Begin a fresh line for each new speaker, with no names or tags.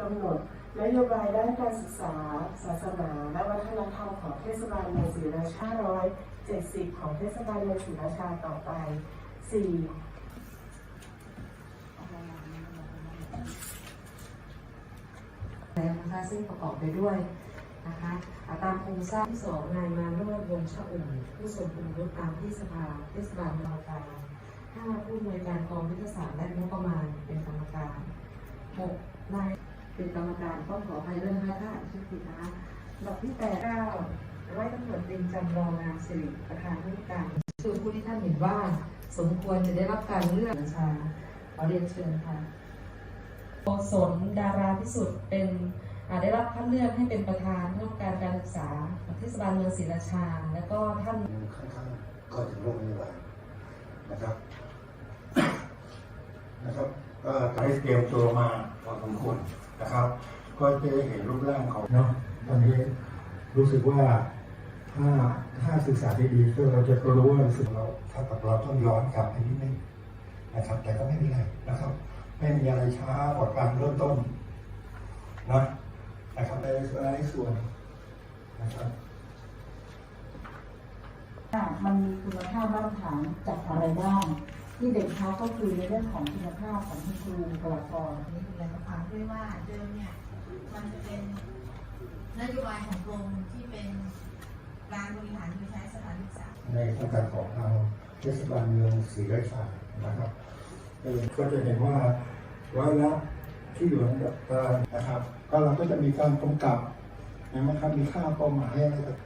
กำหนดนโยบายด้านการศึกษา ศาสนา และวัฒนธรรมของเทศบาลเมืองศรีราชา170ของเทศบาลเมืองศรีราชาต่อไป 4.
แล้วนะคะซึ่งประกอบไปด้วยนะคะาตามโครงสร้างที่สองนายมาโนดวงชะอุ่มผู้ทรงคุณวุฒิตามที่สภาเทศบาลเมืองการห้าผู้อำนวยการกองวิทยาศาสตร์และงบประมาณเป็นกรรมการหก นายเป็นกรรมการต้องขออภัยด้วยนะคะถ้าอ่านชื่อผิดนะคะลำดับที่แปดเก้าร้อยตำรวจตรีจำลองงามสิริประธานผู้การคือผู้ที่ท่านเห็นว่า สมควรจะได้รับการเลือกชาขอเรียนเชิญค่ะโกศลดาราพิสุทธิ์เป็นอ่าได้รับคัดเลือกให้เป็นประธานคณะกรรมการการศึกษาเทศบาลเมืองศรีราชา แล้วก็ท่านค่อน
ข้างๆก็ถึงโรงพยาบาลนะครับ นะครับ ก็ให้เตรียมตัวมา พอสมควรนะครับ ก็จะได้เห็นรูปร่างของเนาะตอนนี้รู้สึกว่าถ้าถ้าศึกษาดีๆก็เราจะรู้ว่ารู้สึกเราถ้ากับเราต้องย้อนกลับไปนิดนึงนะครับ แต่ก็ไม่เป็นไรนะครับ ไม่มีอะไรช้ากว่าการเริ่มต้นนะนะครับในในส่วนนะครับ
ว่ามันมีคุณภาพมาตรฐานจากอะไรบ้างที่เด่นชัดก็คือในเรื่องของคุณภาพของคุณครูบุคลากร
นี่คือะไรก็ วยว่าเดิมเนี่ยมันจะเป็นนโยบายของกรมที่เป็นการบริหารโดยใช้สถานศึกษา
ในโครงการของทางเทศบาลเมืองศรีราชานะครับก็จะเห็นว่าร้อยละที่อยู่ในกับกานะครับ ก็เราก็จะมีการกำกับนะครับมีค่าเป้าหมายอะไรต่าง